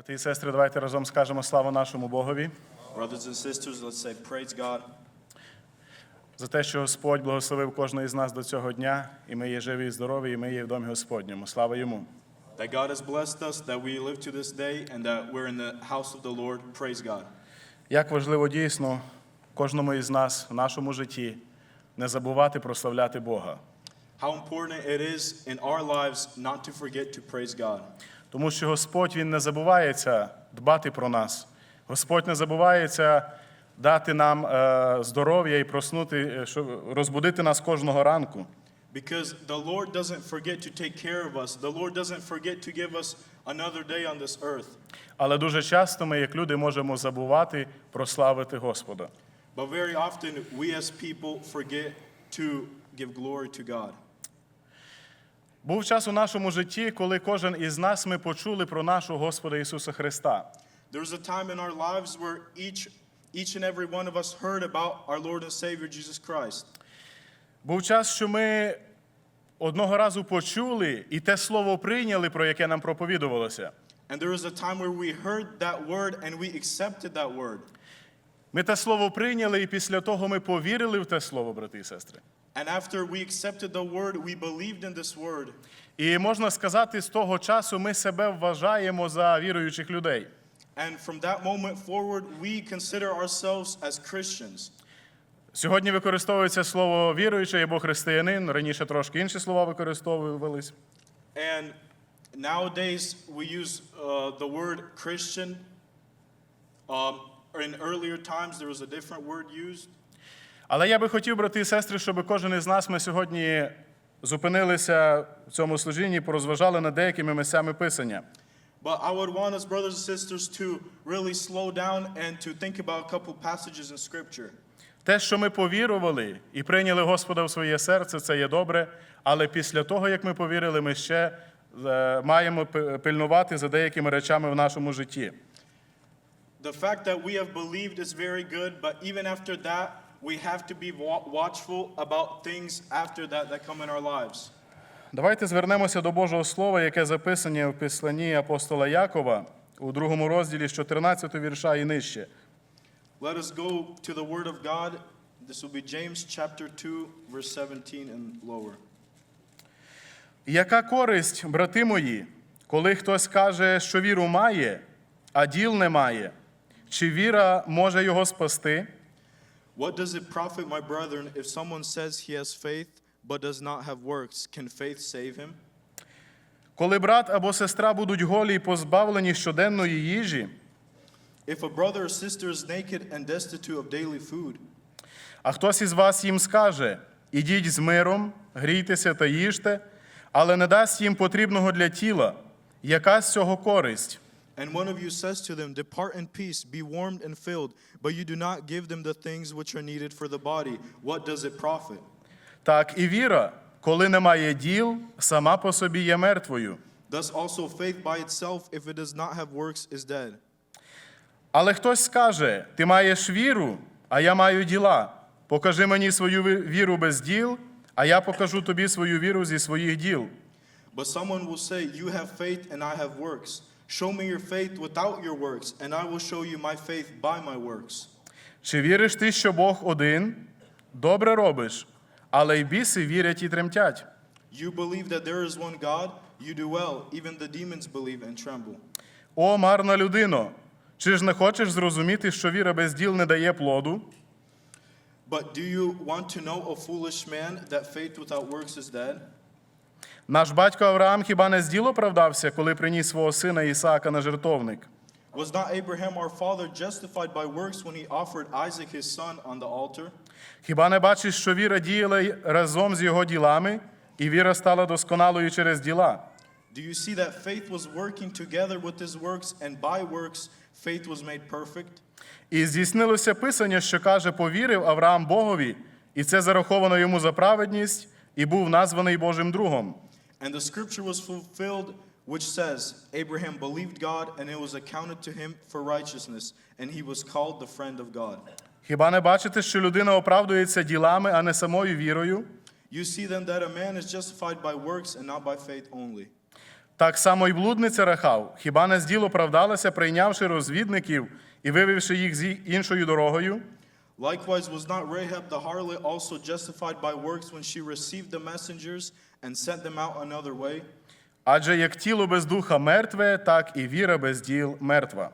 Брати і сестри, давайте разом скажемо славу нашому Богові Brothers and sisters, let's say praise God за те, що Господь благословив кожного із нас до цього дня, і ми є живі і здорові, і ми є в домі Господньому. Слава йому! that God has blessed us, that we live to this day, and that we're in the house of the Lord. Praise God. Як важливо дійсно кожному із нас в нашому житті не забувати прославляти Бога. How important it is in our lives not to forget to praise God. Тому що Господь Він не забувається дбати про нас. Господь не забувається дати нам е, здоров'я і проснути, е, розбудити нас кожного ранку. Because the Lord doesn't forget to take care of us. The Lord doesn't forget to give us another day on this earth. Але дуже часто ми, як люди, можемо забувати прославити Господа. But very often, we as people forget to give glory to God. Був час у нашому житті, коли кожен із нас ми почули про нашого Господа Ісуса Христа. There was a time in our lives where each, each and every one of us heard about our Lord and Savior Jesus Christ. Був час, що ми одного разу почули і те слово прийняли, про яке нам проповідувалося. And there was a time where we heard that word and we accepted that word. Ми те слово прийняли, і після того ми повірили в те слово, брати і сестри. And after we accepted the word, we believed in this word. І можна сказати, з того часу ми себе вважаємо за віруючих людей. And from that moment forward, we consider ourselves as Christians. Сьогодні використовується слово віруючий або християнин. Раніше трошки інші слова використовувались. And nowadays, we use uh, the word Christian. Um, in earlier times, there was a different word used. Але я би хотів, брати і сестри, щоб кожен із нас ми сьогодні зупинилися в цьому служінні, і порозважали над деякими місцями писання. But I would want us, brothers and sisters, to really slow down and to think about a couple passages in Scripture. Те, що ми повірували і прийняли Господа в своє серце, це є добре. Але після того, як ми повірили, ми ще е, маємо пильнувати за деякими речами в нашому житті. The fact that we have believed is very good, but even after that, we have to be watchful about things after that that come in our lives. Давайте звернемося до Божого Слова, яке записане в післанні апостола Якова у другому розділі з 14 вірша і нижче. Let us go to the Word of God. This will be James chapter 2, verse 17 and lower. Яка користь, брати мої, коли хтось каже, що віру має, а діл не має? Чи віра може його спасти? What does it profit, my brethren, if someone says he has faith but does not have works? Can faith save him? Коли брат або сестра будуть голі і позбавлені щоденної їжі, If a brother or sister is naked and destitute of daily food, а хтось із вас їм скаже: ідіть з миром, грійтеся та їжте, але не дасть їм потрібного для тіла, яка з цього користь? And one of you says to them, Depart in peace, be warmed and filled, but you do not give them the things which are needed for the body, what does it profit? Так і віра, коли немає діл, сама по собі є мертвою. Thus also faith by itself, if it does not have works, is dead. Але хтось скаже: ти маєш віру, а я маю діла. Покажи мені свою віру без діл, а я покажу тобі свою віру зі своїх діл. But someone will say, You have faith and I have works. Show me your faith without your works, and I will show you my faith by my works. Чи віриш ти, що Бог один? Добре робиш, але й біси вірять і тремтять. You believe that there is one God, you do well. Even the demons believe and tremble. О, марна людино! Чи ж не хочеш зрозуміти, що віра без діл не дає плоду? But do you want to know, O foolish man, that faith without works is dead? Наш батько Авраам хіба не з діл оправдався, коли приніс свого сина Ісаака на жертовник? Was not Abraham our father justified by works when he offered Isaac his son on the altar? Хіба не бачиш, що віра діяла разом з його ділами, і віра стала досконалою через діла? Do you see that faith was working together with his works, and by works faith was made perfect? І здійснилося писання, що каже, повірив Авраам Богові, і це зараховано йому за праведність, і був названий Божим другом. And the scripture was fulfilled, which says, Abraham believed God, and it was accounted to him for righteousness, and he was called the friend of God. Хіба не бачите, що людина оправдується ділами, а не самою вірою? You see then that a man is justified by works and not by faith only. Так само і блудниця Рахав, хіба не з діло оправдалася, прийнявши розвідників і вивівши їх з іншою дорогою? Likewise, was not Rahab the harlot also justified by works when she received the messengers and sent them out another way? Адже як тіло без духа мертве, так і віра без діл мертва.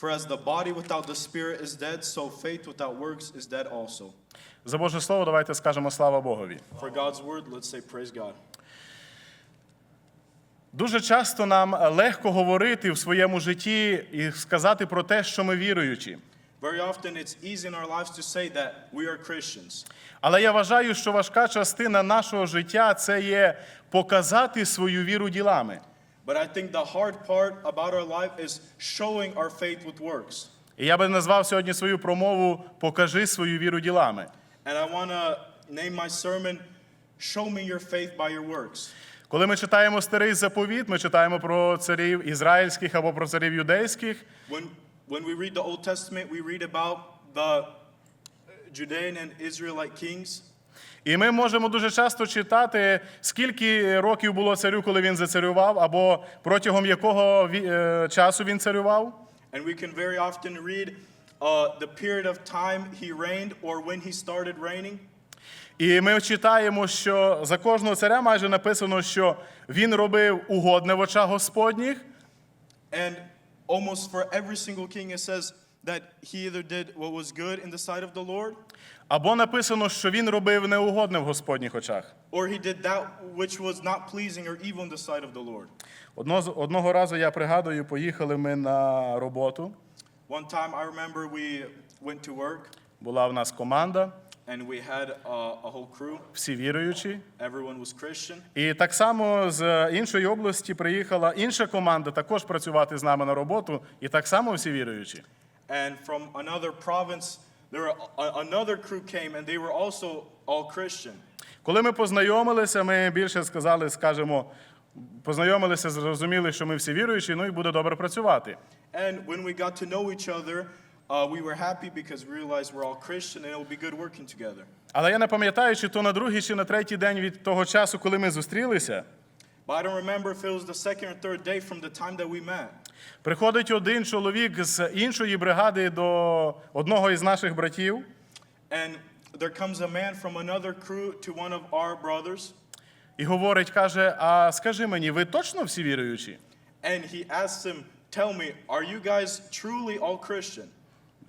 For as the body without the spirit is dead, so faith without works is dead also. За Боже Слово, давайте скажемо слава Богові. For God's word, let's say praise God. Дуже часто нам легко говорити в своєму житті і сказати про те, що ми віруючі. Very often it's easy in our lives to say that we are Christians. Але я вважаю, що важка частина нашого життя це є показати свою віру ділами. But I think the hard part about our life is showing our faith with works. І я би назвав сьогодні свою промову Покажи свою віру ділами. And I want to name my sermon, Show Me Your Faith by Your Works. Коли ми читаємо старий заповіт, ми читаємо про царів ізраїльських або про царів юдейських. When, when we read the Old Testament, we read about the Judean and Israelite kings. І ми можемо дуже часто читати, скільки років було царю, коли він зацарював, або протягом якого е, часу він царював. And we can very often read uh, the period of time he reigned or when he started reigning. І ми читаємо, що за кожного царя майже написано, що він робив угодне в очах Господніх, And almost for every single king, it says that he either did what was good in the sight of the Lord, або написано, що він робив неугодне в Господніх очах. or he did that which was not pleasing or evil in the sight of the Lord. Одного, з- одного разу я пригадую, поїхали ми на роботу. One time, I remember we went to work Була в нас команда, and we had uh, a whole crew. всі віруючі. Everyone was Christian. І так само з іншої області приїхала інша команда також працювати з нами на роботу, і так само всі віруючі. And from another province, there were, another crew came and they were also all Christian. Коли ми познайомилися, ми більше сказали, скажемо, познайомилися, зрозуміли, що ми всі віруючі, ну і буде добре працювати. And when we got to know each other, uh, we were happy because we realized we're all Christian and it will be good working together. Але я не пам'ятаю, чи то на другий, чи на третій день від того часу, коли ми зустрілися, But I don't remember if it was the second or third day from the time that we met. приходить один чоловік з іншої бригади до одного із наших братів And there comes a man from another crew to one of our brothers, і говорить, каже: А скажи мені, ви точно всі віруючі? and he asks him, Tell me, are you guys truly all Christian?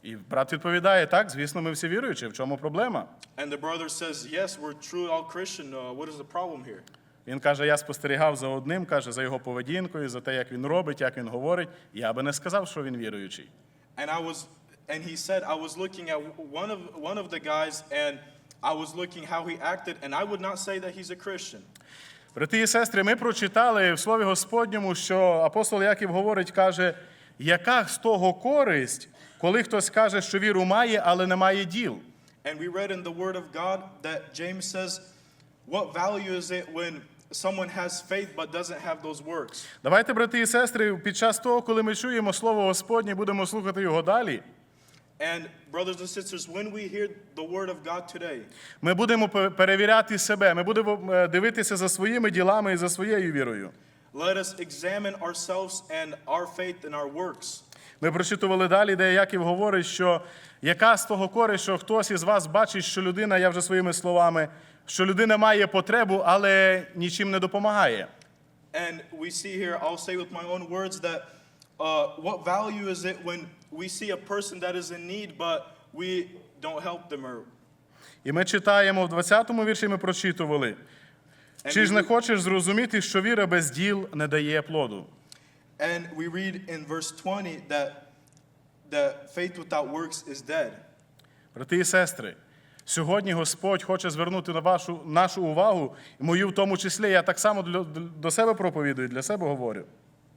І брат відповідає: так, звісно, ми всі віруючі. В чому проблема? And the brother says, Yes, we're truly all Christian. Uh, what is the problem here? Він каже: я спостерігав за одним, каже, за його поведінкою, за те, як він робить, як він говорить. Я би не сказав, що він віруючий. And I was, and he said, I was looking at one of, one of the guys, and I was looking how he acted, and I would not say that he's a Christian. Брати і сестри, ми прочитали в Слові Господньому, що апостол Яків говорить, каже, яка з того користь, коли хтось каже, що віру має, але не має діл. And we read in the Word of God that James says, What value is it when someone has faith but doesn't have those works? Давайте, брати і сестри, під час того, коли ми чуємо Слово Господнє, будемо слухати його далі. And, brothers and sisters, when we hear the Word of God today, Ми будемо перевіряти себе, ми будемо е, дивитися за своїми ділами і за своєю вірою. let us examine ourselves and our faith and our works. Ми прочитували далі, де Яків говорить, що яка з того користь, що хтось із вас бачить, що людина, я вже своїми словами, що людина має потребу, але нічим не допомагає. And we see here, I'll say with my own words, that uh, what value is it when we see a person that is in need, but we don't help them? Or, І ми читаємо в 20-му вірші, ми прочитували. Чи ж не хочеш зрозуміти, що віра без діл не дає плоду? And we read in verse 20 that, that faith without works is dead. Брати і сестри, сьогодні Господь хоче звернути на вашу нашу увагу, мою в тому числі, я так само для- до себе проповідую, для себе говорю.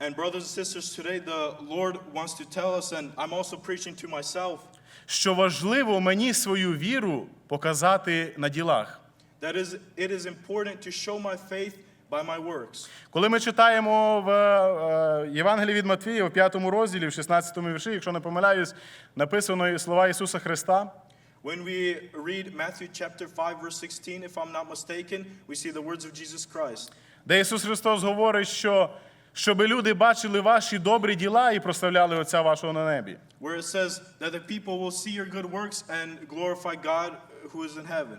And, brothers and sisters, today the Lord wants to tell us, and I'm also preaching to myself, Що важливо мені свою віру показати на ділах. that is, it is important to show my faith by my works. Коли ми читаємо в е, Євангелії від Матвія, в 5 розділі, в 16 вірші, якщо не помиляюсь, написано слова Ісуса Христа. When we read Matthew chapter 5, verse 16, if I'm not mistaken, we see the words of Jesus Christ. Де Ісус Христос говорить, що щоб люди бачили ваші добрі діла і прославляли Отця вашого на небі. where it says that the people will see your good works and glorify God who is in heaven.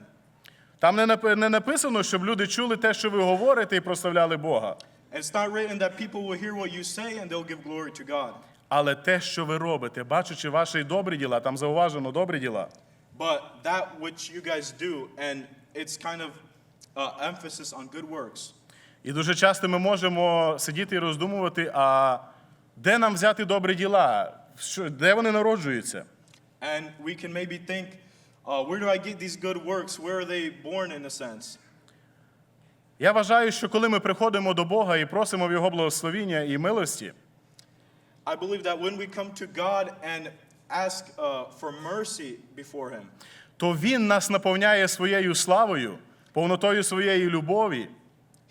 Там не написано, щоб люди чули те, що ви говорите, і прославляли Бога. It's not written that people will hear what you say and they'll give glory to God. Але те, що ви робите, бачачи ваші добрі діла, там зауважено добрі діла, But that which you guys do, and it's kind of uh, emphasis on good works. І дуже часто ми можемо сидіти і роздумувати, а де нам взяти добрі діла? Де вони народжуються? And we can maybe think, uh, where do I get these good works? Where are they born in a sense? Я вважаю, що коли ми приходимо до Бога і просимо в Його благословіння і милості, I believe that when we come to God and ask uh, for mercy before Him, то Він нас наповняє своєю славою, повнотою своєї любові.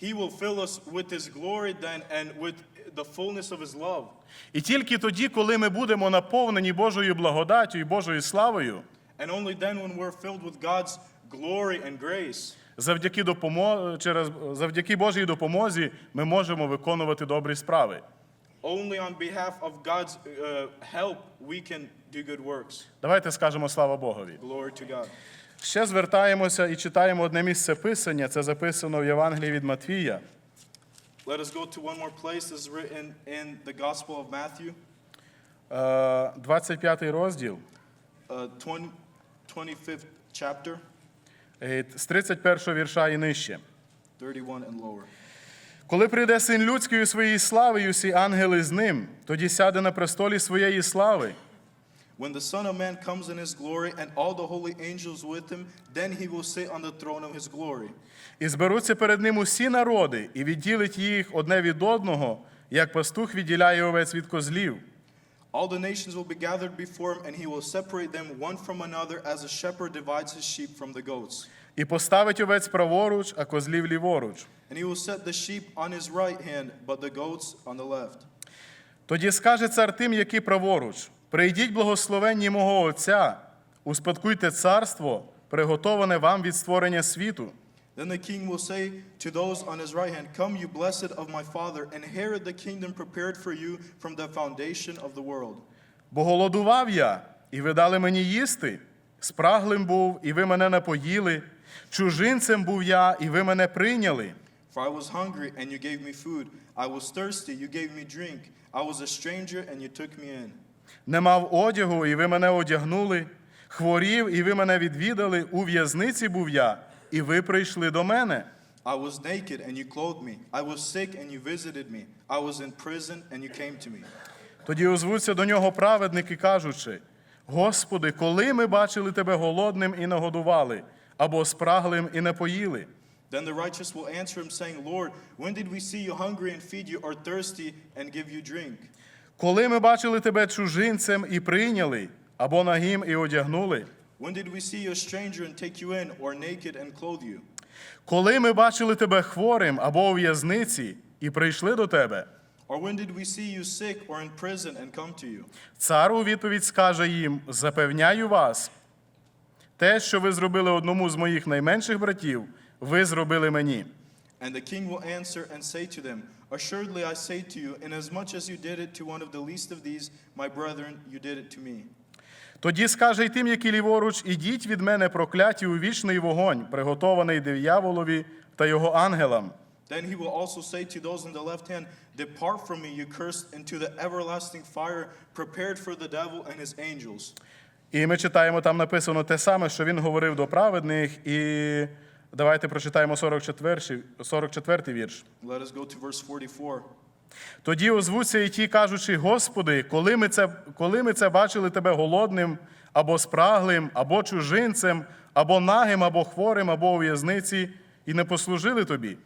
He will fill us with His glory then and with the fullness of His love. І тільки тоді, коли ми будемо наповнені Божою благодаттю і Божою славою, And only then, when we're filled with God's glory and grace, завдяки, допомо... через... завдяки Божій допомозі, ми можемо виконувати добрі справи. only on behalf of God's uh, help we can do good works. Давайте скажемо слава Богові. Glory to God. Ще звертаємося і читаємо одне місце писання. Це записано в Євангелії від Матвія, Let us go to one more place that's written in the Gospel of Matthew, е, 25 розділ, uh, 20, 25th chapter, е, з 31 вірша і нижче. 31 and lower. Коли прийде син людський у своїй слави, і усі ангели з ним, тоді сяде на престолі своєї слави. When the Son of Man comes in his glory and all the holy angels with him, then he will sit on the throne of his glory. І зберуться перед ним усі народи, і відділить їх одне від одного, як пастух відділяє овець від козлів. All the nations will be gathered before him, and he will separate them one from another as a shepherd divides his sheep from the goats. І поставить овець праворуч, а козлів ліворуч. And he will set the sheep on his right hand, but the goats on the left. Тоді скаже цар тим, які праворуч: прийдіть благословенні мого Отця, успадкуйте царство, приготоване вам від створення світу. Then the king will say to those on his right hand, Come, you blessed of my father, inherit the kingdom prepared for you from the foundation of the world. Бо голодував я, і ви дали мені їсти, спраглим був, і ви мене напоїли, чужинцем був я, і ви мене прийняли. For I was hungry, and you gave me food. I was thirsty, you gave me drink. I was a stranger, and you took me in. Не мав одягу, і ви мене одягнули, хворів, і ви мене відвідали, у в'язниці був я, і ви прийшли до мене. I was naked, and you clothed me. I was sick, and you visited me. I was in prison, and you came to me. Тоді озвуться до нього праведники, кажучи: Господи, коли ми бачили тебе голодним і нагодували, або спраглим і напоїли? Then the righteous will answer him, saying, Lord, when did we see you hungry and feed you, or thirsty and give you drink? Коли ми бачили тебе чужинцем і прийняли, або нагим і одягнули? When did we see you a stranger and take you in, or naked and clothe you? Коли ми бачили тебе хворим або у в'язниці і прийшли до тебе? Or when did we see you sick or in prison and come to you? Цар у відповідь скаже їм: Запевняю вас, те, що ви зробили одному з моїх найменших братів, ви зробили мені. And the king will answer and say to them, Assuredly I say to you, inasmuch as you did it to one of the least of these, my brethren, you did it to me. Тоді скаже й тим, які ліворуч, ідіть від мене прокляті у вічний вогонь, приготований дияволові та його ангелам. Then he will also say to those on the left hand, Depart from me, you cursed, into the everlasting fire prepared for the devil and his angels. І ми читаємо, там написано те саме, що він говорив до праведних. І давайте прочитаємо 44, 44 вірш. Let us go to verse 44. Тоді озвуться і ті, кажучи, Господи, коли ми це, коли ми це бачили Тебе голодним, або спраглим, або чужинцем, або нагим, або хворим, або у в'язниці, і не послужили Тобі.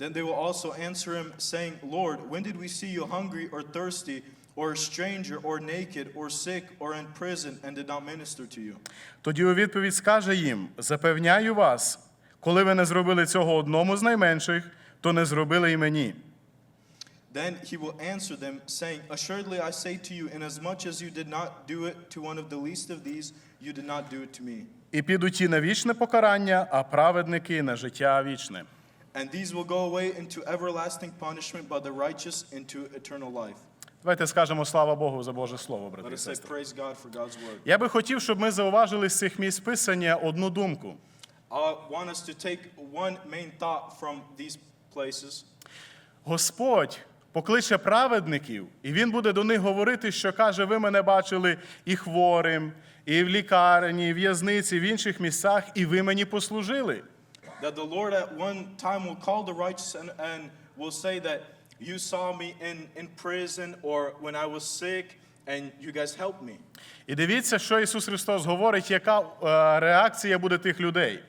Then they will also answer him, saying, Lord, when did we see you hungry or thirsty, or a stranger, or naked, or sick, or in prison, and did not minister to you? Тоді у відповідь скаже їм: Запевняю вас, коли ви не зробили цього одному з найменших, то не зробили і мені. Then he will answer them, saying, Assuredly I say to you, inasmuch as you did not do it to one of the least of these, you did not do it to me. І підуть ті на вічне покарання, а праведники на життя вічне. And these will go away into everlasting punishment, but the righteous into eternal life. Давайте скажемо слава Богу за Боже Слово, брати Let і us say, сестри. Praise God for God's word. Я би хотів, щоб ми зауважили з цих місць писання одну думку. I want us to take one main thought from these places. Господь покличе праведників, і Він буде до них говорити, що каже: ви мене бачили і хворим, і в лікарні, і в в'язниці, і в інших місцях, і ви мені послужили. That the Lord at one time will call the righteous and, and will say that you saw me in, in prison or when I was sick and you guys helped me. І дивіться, що Ісус Христос говорить, яка е, реакція буде тих людей.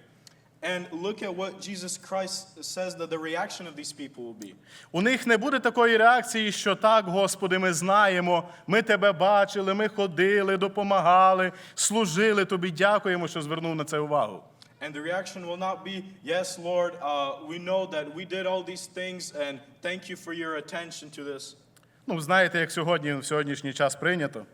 And look at what Jesus Christ says that the reaction of these people will be. У них не буде такої реакції, що так, Господи, ми знаємо, ми Тебе бачили, ми ходили, допомагали, служили Тобі, дякуємо, що звернув на це увагу. And the reaction will not be, Yes, Lord, uh, we know that we did all these things and thank you for your attention to this. Ну, знаєте, як сьогодні, в сьогоднішній час прийнято.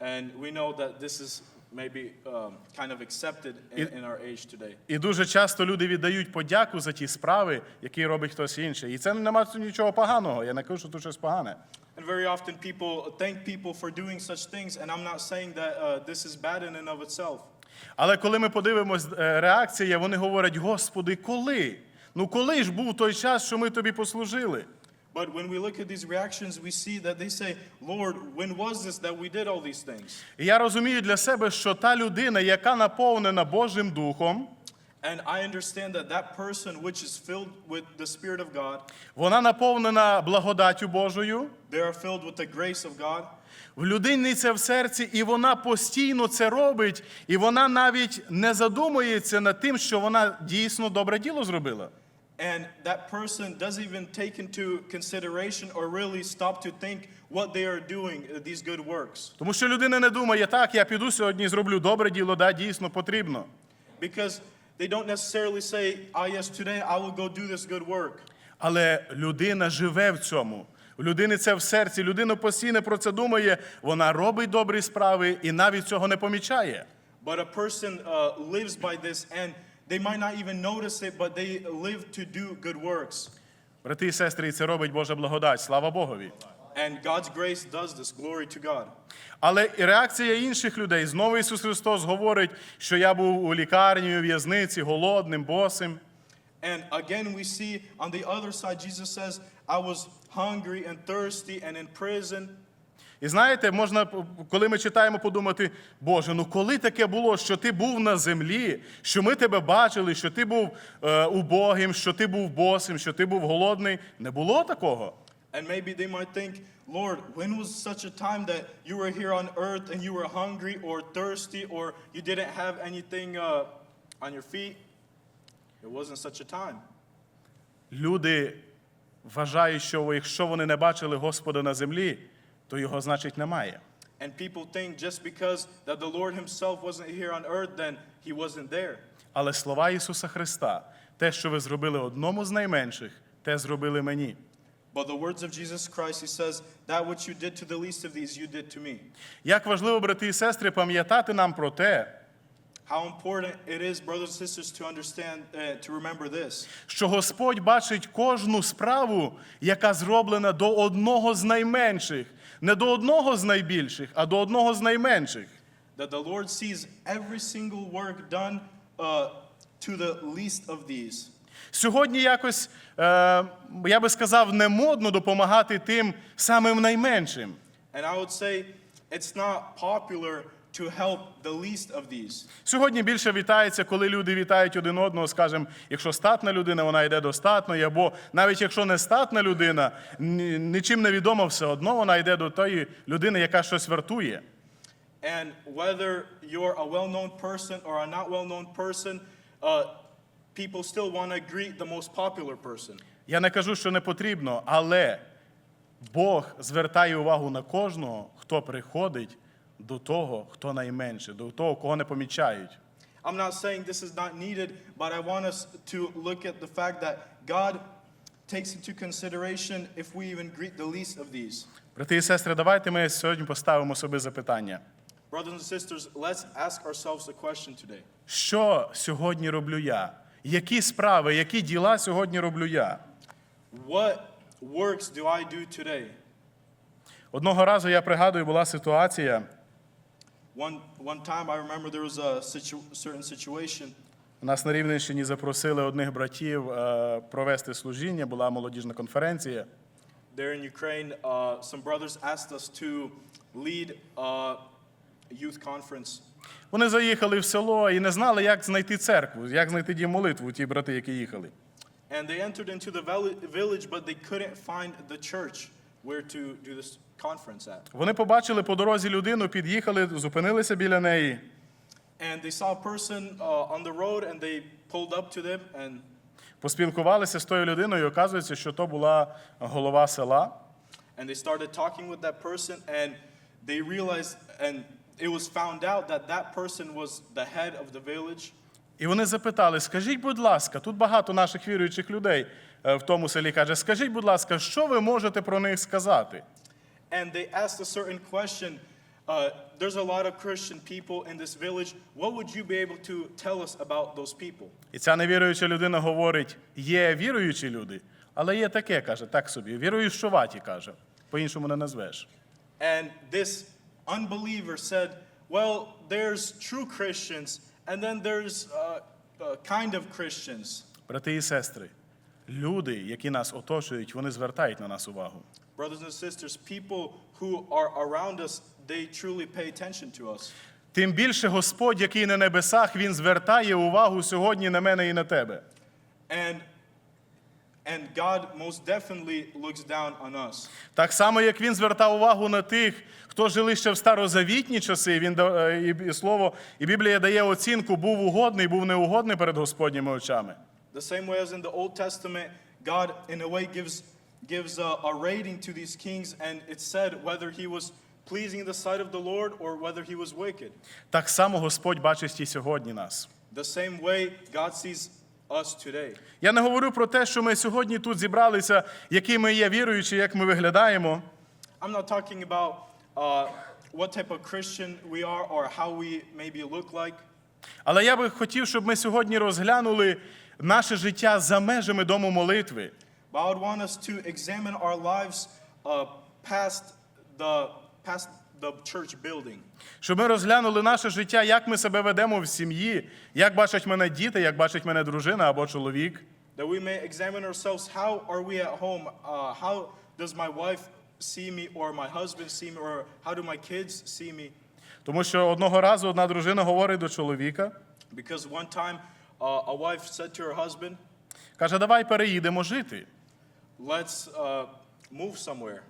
And we know that this is maybe um, kind of accepted in, in our age today. І дуже часто люди віддають подяку за ті справи, які робить хтось інший. І це нема нічого поганого. Я не кажу, що тут щось погане. And very often people thank people for doing such things, and I'm not saying that uh, this is bad in and of itself. Але коли ми подивимось е, реакція, вони говорять: Господи, коли? Ну коли ж був той час, що ми тобі послужили? But when we look at these reactions, we see that they say, Lord, when was this that we did all these things? І я розумію для себе, що та людина, яка наповнена Божим Духом, And I understand that that person which is filled with the Spirit of God, вона наповнена благодаттю Божою. they are filled with the grace of God. В людині це в серці, і вона постійно це робить, і вона навіть не задумується над тим, що вона дійсно добре діло зробила. And that person doesn't even take into consideration or really stop to think what they are doing, uh, these good works. Тому що людина не думає, так, я піду сьогодні і зроблю добре діло, да, дійсно потрібно. Because they don't necessarily say, ah, yes, today I will go do this good work. Але людина живе в цьому. У людини це в серці, людина постійно про це думає, вона робить добрі справи і навіть цього не помічає. But a person uh, lives by this and they might not even notice it, but they live to do good works. Брати і сестри, і це робить Божа благодать, слава Богові. And God's grace does this. Glory to God. Але і реакція інших людей. Знову Ісус Христос говорить, що я був у лікарні, у в'язниці, голодним, босим. And again, we see on the other side, Jesus says, I was hungry and thirsty and in prison. І знаєте, можна, коли ми читаємо, подумати, Боже, ну коли таке було, що ти був на землі, що ми тебе бачили, що ти був е, убогим, що ти був босим, що ти був голодний. Не було такого. And maybe they might think, Lord, when was such a time that you were here on earth and you were hungry or thirsty or you didn't have anything uh, on your feet? It wasn't such a time. Люди вважають, що якщо вони не бачили Господа на землі, то його, значить, немає. And people think just because that the Lord Himself wasn't here on earth, then He wasn't there. Але слова Ісуса Христа, те, що ви зробили одному з найменших, те зробили мені. But the words of Jesus Christ, He says, That which you did to the least of these, you did to me. Як важливо, брати і сестри, пам'ятати нам про те, How important it is, brothers and sisters, to understand, uh, to remember this що Господь бачить кожну справу, яка зроблена до одного з найменших, не до одного з найбільших, а до одного з найменших. that the Lord sees every single work done uh, to the least of these. Сьогодні якось, е, я би сказав, не модно допомагати тим самим найменшим. And I would say it's not popular to help the least of these. Сьогодні більше вітається, коли люди вітають один одного, скажімо, якщо статна людина, вона йде до статної, або навіть якщо не статна людина, нічим не відома, все одно вона йде до тої людини, яка щось вартує. And whether you're a well known person or a not well known person, uh, people still want to greet the most popular person. Я не кажу, що не потрібно, але Бог звертає увагу на кожного, хто приходить до того, хто найменше, до того, кого не помічають. I'm not saying this is not needed, but I want us to look at the fact that God takes into consideration if we even greet the least of these. Брати і сестри, давайте ми сьогодні поставимо собі запитання. Brothers and sisters, let's ask ourselves a question today. Що сьогодні роблю я? які справи, які діла сьогодні роблю я. What works do I do today? Одного разу я пригадую, була ситуація. One, one time I remember there was a situ- certain situation. Нас на Рівненщині запросили одних братів е, провести служіння, була молодіжна конференція. There in Ukraine, uh, some brothers asked us to lead a youth conference. Вони заїхали в село і не знали, як знайти церкву, як знайти дім молитву, ті брати, які їхали. And they entered into the vel- village, but they couldn't find the church where to do this conference at. Вони побачили по дорозі людину, під'їхали, зупинилися біля неї. And they saw a person uh, on the road and they pulled up to them and, Поспілкувалися з тою людиною, і оказується, що то була голова села. and they started talking with that person and they realized and it was found out that that person was the head of the village. І вони запитали: скажіть, будь ласка, тут багато наших віруючих людей е, в тому селі каже, скажіть, будь ласка, що ви можете про них сказати? And they asked a certain question. Uh, there's a lot of Christian people in this village. What would you be able to tell us about those people? І ця невіруюча людина говорить: є віруючі люди, але є таке, каже, так собі. Віруючуваті, каже, по-іншому не назвеш. And this unbeliever said, Well, there's true Christians, and then there's uh, uh, kind of Christians. Брати і сестри, люди, які нас оточують, вони звертають на нас увагу. Brothers and sisters, people who are around us, they truly pay attention to us. Тим більше Господь, який на небесах, Він звертає увагу сьогодні на мене і на тебе. And, and God most definitely looks down on us. Так само, як він звертав увагу на тих, хто жили ще в старозавітні часи, він е, і, і слово, і Біблія дає оцінку, був угодний, був неугодний перед Господніми очами. The same way as in the Old Testament, God, in a way, gives, gives a, a rating to these kings, and it said whether he was pleasing in the sight of the Lord or whether he was wicked. Так само Господь бачить і сьогодні нас. The same way God sees us today. Я не говорю про те, що ми сьогодні тут зібралися, які ми є віруючі, як ми виглядаємо. I'm not talking about uh, what type of Christian we are or how we maybe look like, Але я би хотів, щоб ми сьогодні розглянули наше життя за межами дому молитви. But I would want us to examine our lives uh, past, the, past the church building. Щоб ми розглянули наше життя, як ми себе ведемо в сім'ї, як бачать мене діти, як бачить мене дружина або чоловік. That we may examine ourselves how are we at home? Uh, how does my wife see me, or my husband see me, or how do my kids see me? Тому що одного разу одна дружина говорить до чоловіка, Because one time uh, a wife said to her husband, каже, давай переїдемо жити. Let's uh, move somewhere.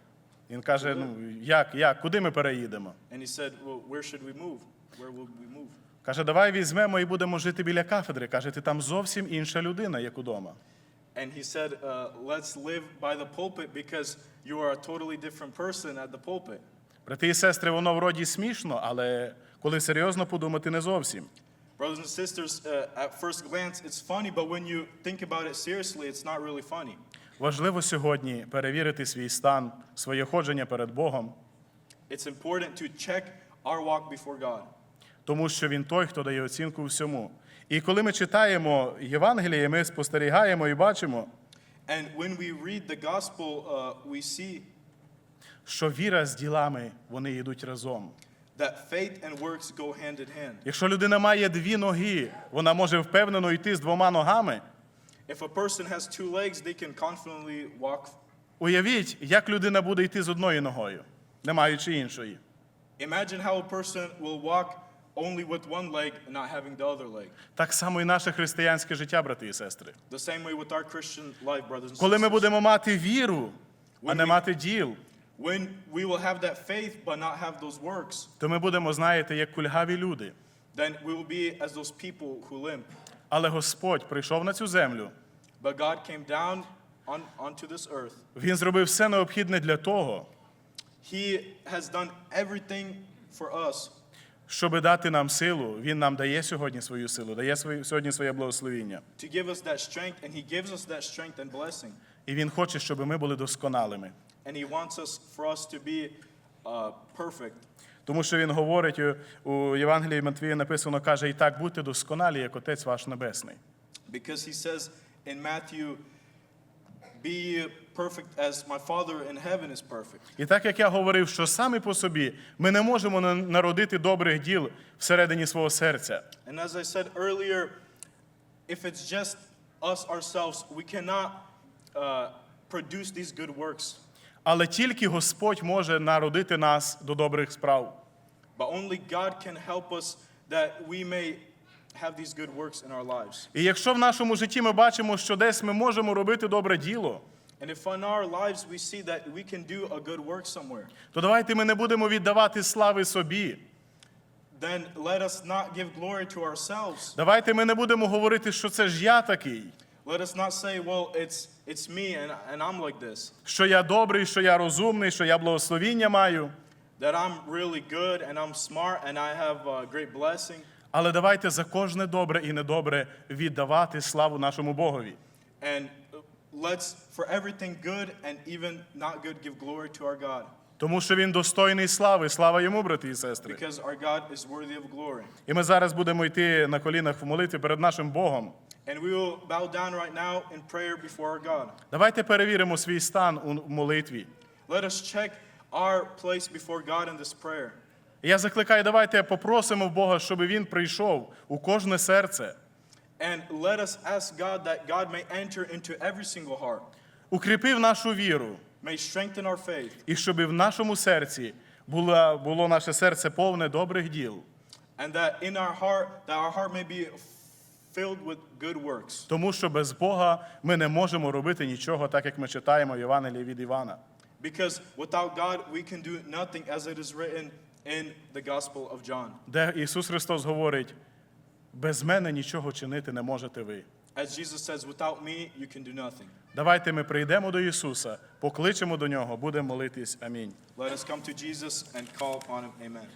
Він каже: ну як, як, куди ми переїдемо? And he said, Well, where should we move? Where will we move? Каже, давай візьмемо і будемо жити біля кафедри. Каже, ти там зовсім інша людина, як удома. And he said, uh, Let's live by the pulpit because you are a totally different person at the pulpit. Брати і сестри, воно вроді смішно, але коли серйозно подумати, не зовсім. Brothers and sisters, uh, at first glance, it's funny, but when you think about it seriously, it's not really funny. Важливо сьогодні перевірити свій стан, своє ходження перед Богом, It's important to check our walk before God. тому що Він той, хто дає оцінку всьому. І коли ми читаємо Євангеліє, ми спостерігаємо і бачимо, And when we read the gospel, uh, we see що віра з ділами вони йдуть разом. that faith and works go hand in hand. Якщо людина має дві ноги, вона може впевнено йти з двома ногами. If a person has two legs, they can confidently walk. Уявіть, як людина буде йти з одною ногою, не маючи іншої. Imagine how a person will walk only with one leg and not having the other leg. Так само і наше християнське життя, брати і сестри. The same way with our Christian life, brothers and Коли ми sisters. будемо мати віру, а не мати діл, When we will have that faith but not have those works, то ми будемо, знаєте, як кульгаві люди. then we will be as those people who limp. Але Господь прийшов на цю землю. But God came down on, onto this earth. Він зробив все необхідне для того, He has done everything for us. щоб дати нам силу. Він нам дає сьогодні свою силу, дає свої- сьогодні своє благословіння. to give us that strength, and He gives us that strength and blessing. І Він хоче, щоб ми були досконалими. And He wants us for us to be uh, perfect. Тому що він говорить у- у Євангелії Матвія написано, каже, і так будьте досконалі, як Отець ваш Небесний. Because he says in Matthew, Be perfect as my Father in heaven is perfect. І так як я говорив, що самі по собі ми не можемо народити добрих діл всередині свого серця. And as I said earlier, if it's just us ourselves, we cannot uh, produce these good works. Але тільки Господь може народити нас до добрих справ. But only God can help us that we may have these good works in our lives. І якщо в нашому житті ми бачимо, що десь ми можемо робити добре діло, And if in our lives we see that we can do a good work somewhere, то давайте ми не будемо віддавати слави собі. then let us not give glory to ourselves. Давайте ми не будемо говорити, що це ж я такий, Let us not say, well, it's, it's me and, and I'm like this, що я добрий, що я розумний, що я благословіння маю. that I'm really good and I'm smart and I have a great blessing. Але давайте за кожне добре і недобре віддавати славу нашому Богові. And uh, let's, for everything good and even not good, give glory to our God. Тому що він достойний слави. Слава йому, брати і сестри. Because our God is worthy of glory. І ми зараз будемо йти на колінах в молитві перед нашим Богом. And we will bow down right now in prayer before our God. Давайте перевіримо свій стан у молитві. Let us check our place before God in this prayer. Я закликаю, давайте попросимо в Бога, щоб він прийшов у кожне серце, And let us ask God that God may enter into every single heart, укріпив нашу віру, may strengthen our faith, і щоб в нашому серці було, було наше серце повне добрих діл. and that in our heart, that our heart may be filled with good works. Тому що без Бога ми не можемо робити нічого, так як ми читаємо в Євангелії від Івана. Because without God, we can do nothing, as it is written in the Gospel of John. де Ісус Христос говорить: без мене нічого чинити не можете ви. As Jesus says, without me, you can do nothing. Давайте ми прийдемо до Ісуса, покличемо до Нього, будемо молитись. Амінь. Let us come to Jesus and call upon him. Amen.